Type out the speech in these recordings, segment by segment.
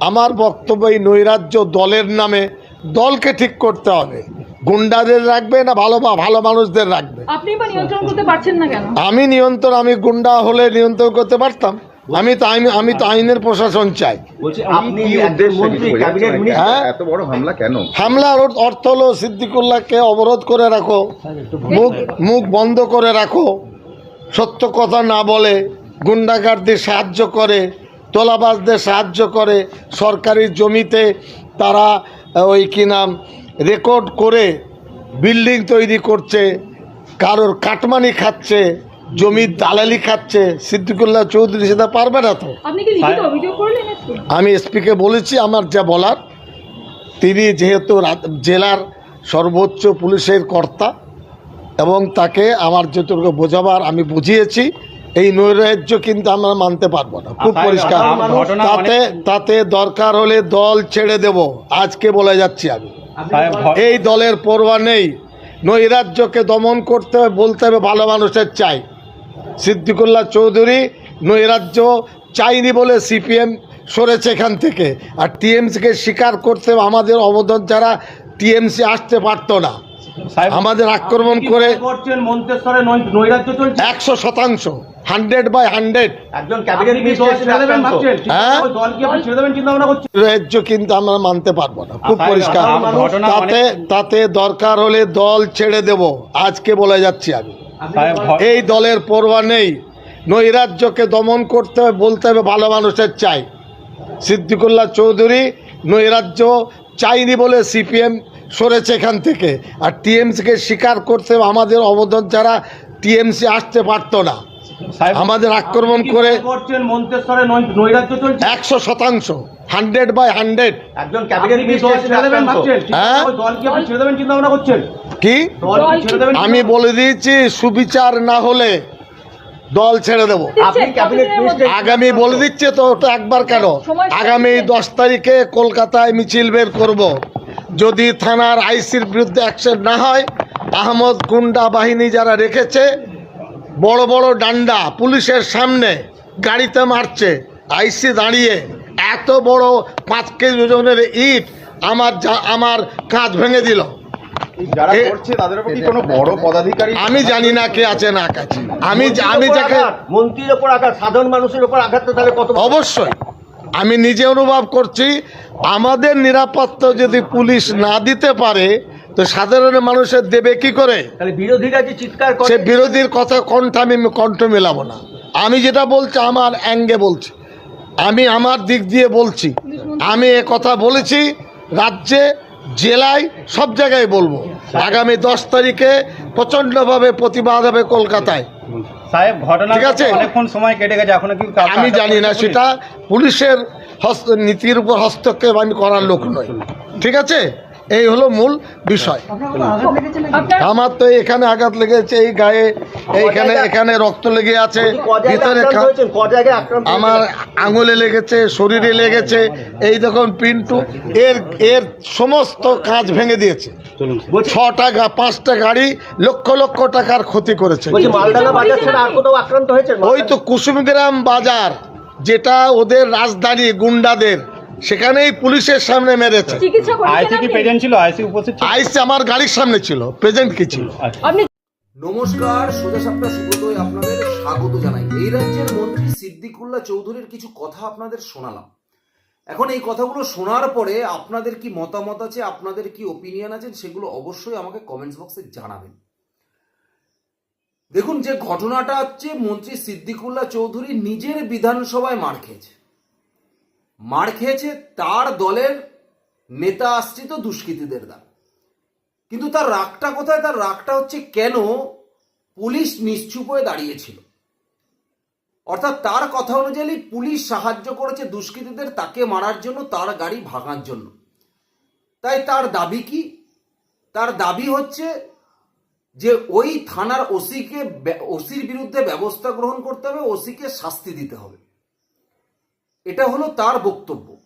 আমার বক্তব্য এই নৈরাজ্য দলের নামে দলকে ঠিক করতে হবে। গুন্ডাদের রাখবে না ভালো ভালো মানুষদের রাখবে? আপনি বা নিয়ন্ত্রণ করতে পারছেন না কেন? আমি নিয়ন্ত্রণ আমি গুন্ডা হলে নিয়ন্ত্রণ করতে পারতাম। আমি তো আইন আমি তো আইনের প্রশাসন চাই। হ্যাঁ? এত বড় হামলা কেন? হামলার অর্থ হলো সিদ্দিকুল্লাহকে অবরোধ করে রাখো। মুখ মুখ বন্ধ করে রাখো। সত্য কথা না বলে গুন্ডাগারদের সাহায্য করে। তোলাবাজদের সাহায্য করে সরকারি জমিতে তারা ওই কি নাম রেকর্ড করে বিল্ডিং তৈরি করছে কারোর কাটমানি খাচ্ছে জমির দালালি খাচ্ছে। সিদ্দিকুল্লাহ চৌধুরী সেটা পারবে না তো? আপনি কি লিখিত অভিযোগ করলেন একটু আমি এসপিকে বলেছি আমার যা বলার। তিনি যেহেতু জেলার সর্বোচ্চ পুলিশের কর্তা এবং তাকে আমার যেটুকু বোঝাবার আমি বুঝিয়েছি এই নৈরাজ্য কিন্তু আমরা মানতে পারব না। খুব পরিষ্কার। আমার তাতে তাতে দরকার হলে দল ছেড়ে দেব। আজকে বলে যাচ্ছি আমি। এই দলের পরোয়া নেই। নৈরাজ্যকে দমন করতে হবে বলতে হবে ভালো মানুষের চাই। সিদ্দিকুল্লাহ চৌধুরী নৈরাজ্য চাইনি বলে সিপিএম সরেছে এখান থেকে। আর টিএমসিকে স্বীকার করতে আমাদের অবদান ছাড়া টিএমসি আসতে পারতো না। আমাদের আক্রমণ করে করছেন মন্তেশ্বরে নৈ- নৈরাজ্য চলছে? একশো শতাংশ হান্ড্রেড বাই হান্ড্রেড রাজ্য কিন্তু আমরা মানতে পারব না। খুব পরিষ্কার। তাতে তাতে দরকার হলে দল ছেড়ে দেব। আজকে বলে যাচ্ছি আমি। এই দলের পরোয়া নেই। নৈরাজ্যকে দমন করতে হবে বলতে হবে ভালো মানুষের চাই। সিদ্দিকুল্লাহ চৌধুরী নৈরাজ্য চাইনি বলে সিপিএম সরেছে এখান থেকে। আর টিএমসিকে স্বীকার করতে আমাদের অবদান ছাড়া টিএমসি আসতে পারতো না। আমাদের আক্রমণ করে একশো শতাংশ। Hundred by hundred. হ্যাঁ? কি দেবেন আমি বলে দিয়েছি সুবিচার না হলে দল ছেড়ে দেবো। আপনি ক্যাবিনেট মিনিস্টার আগামী বলে দিচ্ছে তো ওটা একবার কেন? আগামী দশ তারিখে কলকাতায় মিছিল বের করব। যদি থানার আইসির বিরুদ্ধে অ্যাকশন না হয় আহমদ গুন্ডা বাহিনী যারা রেখেছে বড় বড় ডান্ডা পুলিশের সামনে গাড়িতে মারছে আইসি দাঁড়িয়ে এত বড় পাঁচ কেজি ওজনের ইট আমার যা- আমার কাঁচ ভেঙে দিল। আমি জানি না কে আছে না কাছে আমি আমি যাকে মন্ত্রীর ওপর আঘাত সাধারণ মানুষের ওপর আঘাত তাহলে কত অবশ্যই। আমি নিজে অনুভব করছি আমাদের নিরাপত্তা যদি পুলিশ না দিতে পারে তো সাধারণ মানুষের দেবে কি করে? সে বিরোধীর কথা কণ্ঠ আমি কণ্ঠ মেলাবো না। আমি যেটা বলছি আমার অ্যাঙ্গে বলছি। আমি আমার দিক দিয়ে বলছি। আমি এ কথা বলেছি রাজ্যে জেলায় সব জায়গায় বলব। আগামী দশ তারিখে প্রচণ্ডভাবে প্রতিবাদ হবে কলকাতায়। সাহেব ঘটনা ঠিক আছে? অনেকক্ষণ সময় কেটে গেছে এখনও কি আমি জানি না সেটা। পুলিশের হস্ত নীতির উপর হস্তক্ষেপ আমি করার লোক নই। ঠিক আছে? এই হলো মূল বিষয়। আমার তো এখানে আঘাত লেগেছে এই গায়ে এইখানে এখানে রক্ত লেগে আছে ভিতরে আমার আঙুলে লেগেছে শরীরে লেগেছে এই দেখুন পিন্টু এর এর সমস্ত কাজ ভেঙে দিয়েছে। ছটা পাঁচটা গাড়ি লক্ষ লক্ষ টাকার ক্ষতি করেছে। ওই তো কুসুমগ্রাম বাজার। যেটা ওদের রাজধানী গুন্ডাদের সেখানেই পুলিশের সামনে মেরেছে। আইসি করেছেন কি প্রেজেন্ট ছিল? আইসি উপস্থিত ছিল? আমার গাড়ির সামনে ছিল প্রেজেন্ট কি ছিল? নমস্কার সোজা সাপটা সুব্রতই আপনাদের স্বাগত জানাই। এই রাজ্যের মন্ত্রী সিদ্দিকুল্লাহ চৌধুরীর কিছু কথা আপনাদের শোনালাম। এখন এই কথাগুলো শোনার পরে আপনাদের কি মতামত আছে আপনাদের কি ওপিনিয়ন আছে সেগুলো অবশ্যই আমাকে কমেন্টস বক্সে জানাবেন। দেখুন, যে ঘটনাটা হচ্ছে, মন্ত্রী সিদ্দিকুল্লাহ চৌধুরী নিজের বিধানসভায় মার খেয়েছে। মার খেয়েছে তার দলের নেতা আশ্রিত দুষ্কৃতীদের দ্বারা। কিন্তু তার রাগটা কোথায়? তার রাগটা হচ্ছে, কেন পুলিশ নিশ্চুপ হয়ে দাঁড়িয়েছিল? অর্থাৎ তার কথা অনুযায়ী পুলিশ সাহায্য করেছে দুষ্কৃতীদের তাকে মারার জন্য, তার গাড়ি ভাঙার জন্য। তাই তার দাবি কি? তার দাবি হচ্ছে যে ওই থানার ওসিকে ওসির বিরুদ্ধে ব্যবস্থা গ্রহণ করতে হবে, ওসিকে শাস্তি দিতে হবে। এটা হলো তার বক্তব্য।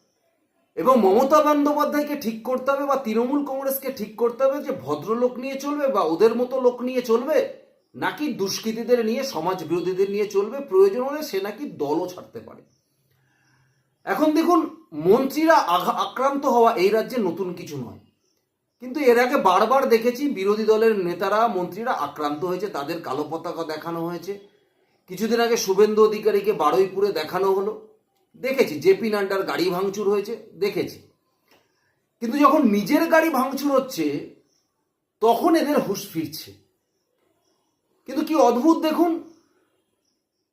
এবং মমতা বন্দ্যোপাধ্যায়কে ঠিক করতে হবে বা তৃণমূল কংগ্রেসকে ঠিক করতে হবে যে ভদ্রলোক নিয়ে চলবে বা ওদের মতো লোক নিয়ে চলবে, নাকি দুষ্কৃতীদের নিয়ে, সমাজ বিরোধীদের নিয়ে চলবে, প্রয়োজন হলে সে নাকি দলও ছাড়তে পারে। এখন দেখুন, মন্ত্রীরা আক্রান্ত হওয়া এই রাজ্যে নতুন কিছু নয়। কিন্তু এর আগে বারবার দেখেছি বিরোধী দলের নেতারা, মন্ত্রীরা আক্রান্ত হয়েছে, তাদের কালো পতাকা দেখানো হয়েছে। কিছুদিন আগে শুভেন্দু অধিকারীকে বারুইপুরে দেখানো হলো। দেখেছি, জেপি নাড্ডার গাড়ি ভাঙচুর হয়েছে, দেখেছি। কিন্তু যখন নিজের গাড়ি ভাঙচুর হচ্ছে, তখন এদের হুঁশ ফিরছে। কিন্তু কি অদ্ভুত দেখুন,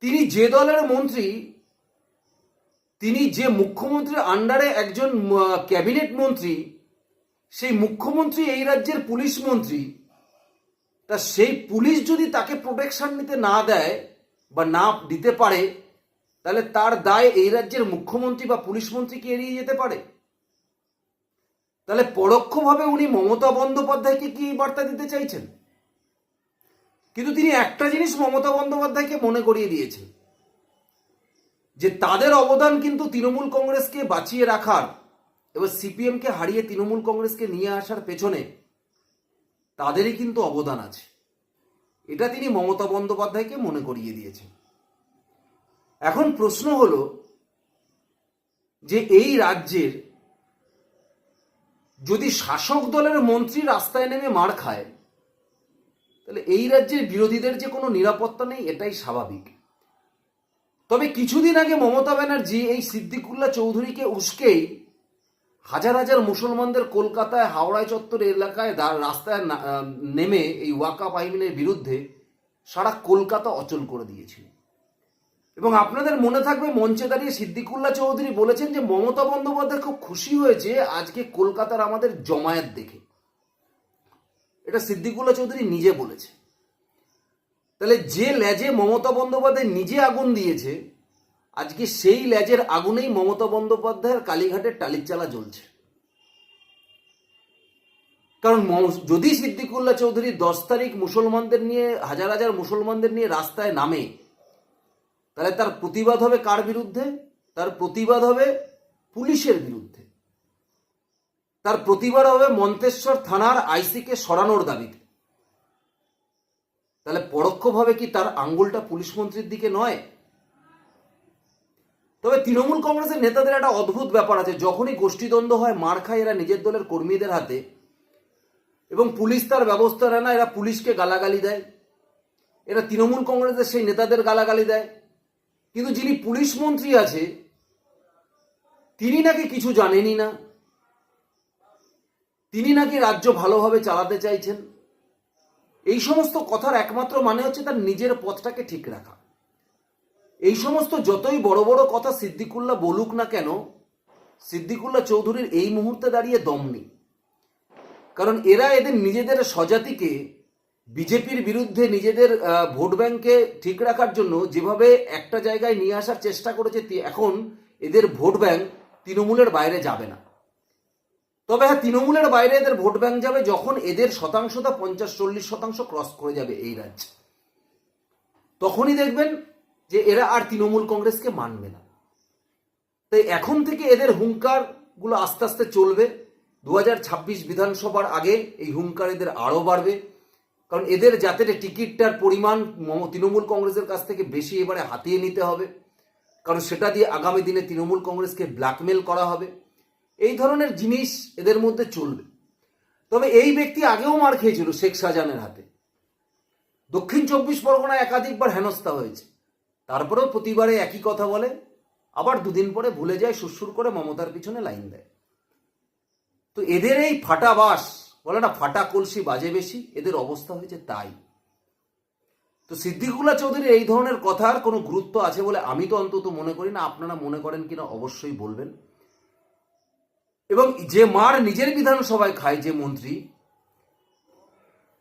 তিনি যে দলের মন্ত্রী, তিনি যে মুখ্যমন্ত্রীর আন্ডারে একজন ক্যাবিনেট মন্ত্রী সেই মুখ্যমন্ত্রী, এই রাজ্যের পুলিশ মন্ত্রী, তা সেই পুলিশ যদি তাকে প্রোটেকশন নিতে না দেয় বা না দিতে পারে, তাহলে তার দায় এই রাজ্যের মুখ্যমন্ত্রী বা পুলিশ মন্ত্রীকে এড়িয়ে যেতে পারে। তাহলে পরোক্ষভাবে উনি মমতা বন্দ্যোপাধ্যায়কে কি বার্তা দিতে চাইছেন? কিন্তু তিনি একটা জিনিস মমতা বন্দ্যোপাধ্যায়কে মনে করিয়ে দিয়েছেন, যে তাদের অবদান কিন্তু তৃণমূল কংগ্রেসকে বাঁচিয়ে রাখার এবার সিপিএমকে হারিয়ে তৃণমূল কংগ্রেসকে নিয়ে আসার পেছনে তাদেরই কিন্তু অবদান আছে। এটা তিনি মমতা বন্দ্যোপাধ্যায়কে মনে করিয়ে দিয়েছেন। এখন প্রশ্ন হলো যে এই রাজ্যের যদি শাসক দলের মন্ত্রী রাস্তায় নেমে মার খায়, তাহলে এই রাজ্যের বিরোধীদের যে কোনো নিরাপত্তা নেই, এটাই স্বাভাবিক। তবে কিছুদিন আগে মমতা ব্যানার্জি এই সিদ্দিকুল্লাহ চৌধুরীকে উস্কেই হাজার হাজার মুসলমানদের কলকাতায়, হাওড়ায় চত্বর এলাকায় রাস্তায় নেমে এই ওয়াকা আইনের বিরুদ্ধে সারা কলকাতা অচল করে দিয়েছিল। এবং আপনাদের মনে থাকবে, মঞ্চে দাঁড়িয়ে সিদ্দিকুল্লাহ চৌধুরী বলেছেন যে মমতা বন্দ্যোপাধ্যায় খুব খুশি হয়েছে আজকে কলকাতার আমাদের জমায়েত দেখে। এটা সিদ্দিকুল্লাহ চৌধুরী নিজে বলেছে। তাহলে যে লেজে মমতা বন্দ্যোপাধ্যায় নিজে আগুন দিয়েছে আজকে সেই লেজের আগুনেই মমতা বন্দ্যোপাধ্যায়ের কালীঘাটের টালির চালা জ্বলছে। কারণ যদি সিদ্দিকুল্লাহ চৌধুরী দশ তারিখ মুসলমানদের নিয়ে, হাজার হাজার মুসলমানদের নিয়ে রাস্তায় নামে, তাহলে তার প্রতিবাদ হবে কার বিরুদ্ধে? তার প্রতিবাদ হবে পুলিশের বিরুদ্ধে। তার প্রতিবাদ হবে মন্তেশ্বর থানার আইসিকে সরানোর দাবিতে। তাহলে পরোক্ষভাবে কি তার আঙ্গুলটা পুলিশ মন্ত্রীর দিকে নয়? তবে তৃণমূল কংগ্রেসের নেতাদের একটা অদ্ভুত ব্যাপার আছে। যখনই গোষ্ঠীদ্বন্দ্ব হয়, মার খায় এরা নিজের দলের কর্মীদের হাতে এবং পুলিশ তার ব্যবস্থা নেয় না, এরা পুলিশকে গালাগালি দেয়। এরা তৃণমূল কংগ্রেসের সেই নেতাদের গালাগালি দেয়। কিন্তু যিনি পুলিশ মন্ত্রী আছে, তিনি নাকি কিছু জানেনই না। তিনি নাকি রাজ্য ভালোভাবে চালাতে চাইছেন। এই সমস্ত কথার একমাত্র মানে হচ্ছে তার নিজের পথটাকে ঠিক রাখা। এই সমস্ত যতই বড় বড় কথা সিদ্দিকুল্লাহ বলুক না কেন, সিদ্দিকুল্লাহ চৌধুরীর এই মুহূর্তে দাঁড়িয়ে দম নেই। কারণ এরা এদের নিজেদের স্বজাতিকে বিজেপির বিরুদ্ধে নিজেদের ভোট ব্যাংকে ঠিক রাখার জন্য যেভাবে একটা জায়গায় নিয়ে আসার চেষ্টা করেছে এখন এদের ভোট ব্যাংক তৃণমূলের বাইরে যাবে না। তবে হ্যাঁ তৃণমূলের বাইরে এদের ভোট ব্যাংক যাবে যখন এদের শতাংশটা পঞ্চাশ চল্লিশ শতাংশ ক্রস করে যাবে এই রাজ্যে। তখনই দেখবেন যে এরা আর তৃণমূল কংগ্রেসকে মানবে না। তাই এখন থেকে এদের হুঙ্কারগুলো আস্তে আস্তে চলবে। দু হাজার ছাব্বিশ বিধানসভার আগে এই হুঙ্কার এদের আরও বাড়বে। কারণ এদের যাতে টিকিটটার পরিমাণ তৃণমূল কংগ্রেসের কাছ থেকে বেশি এবারে হাতিয়ে নিতে হবে। কারণ সেটা দিয়ে আগামী দিনে তৃণমূল কংগ্রেসকে ব্ল্যাকমেল করা হবে। এই ধরনের জিনিস এদের মধ্যে চলবে। তবে এই ব্যক্তি আগেও মার খেয়েছিল শেখ শাহজাহানের হাতে। দক্ষিণ চব্বিশ পরগনায় একাধিকবার হেনস্থা হয়েছে। তারপরেও প্রতিবারে একই কথা বলে, আবার দুদিন পরে ভুলে যায়, সুরসুর করে মমতার পিছনে লাইন দেয়। তো এদের এই ফাটা বাস বলে না, ফাটা কলসি বাজে বেশি, এদের অবস্থা হয়েছে তাই। তো সিদ্দিকুল্লাহ চৌধুরীর এই ধরনের কথার কোনো গুরুত্ব আছে বলে আমি তো অন্তত মনে করি না, আপনারা মনে করেন কিনা অবশ্যই বলবেন। এবং যে মার নিজের বিধানসভায় খায় যে মন্ত্রী,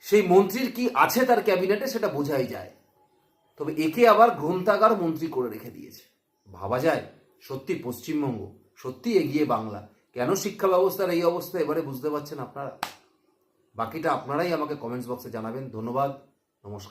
সেই মন্ত্রীর কি আছে তার ক্যাবিনেটে সেটা বোঝাই যায়। তবে একে আবার গ্রন্থাগার মন্ত্রী করে রেখে দিয়েছে। ভাবা যায়, সত্যি পশ্চিমবঙ্গ, সত্যি এগিয়ে বাংলা। কেন শিক্ষা ব্যবস্থার এই অবস্থা এবারে বুঝতে পারছেন আপনারা? বাকিটা আপনারাই আমাকে কমেন্টস বক্সে জানাবেন। ধন্যবাদ, নমস্কার।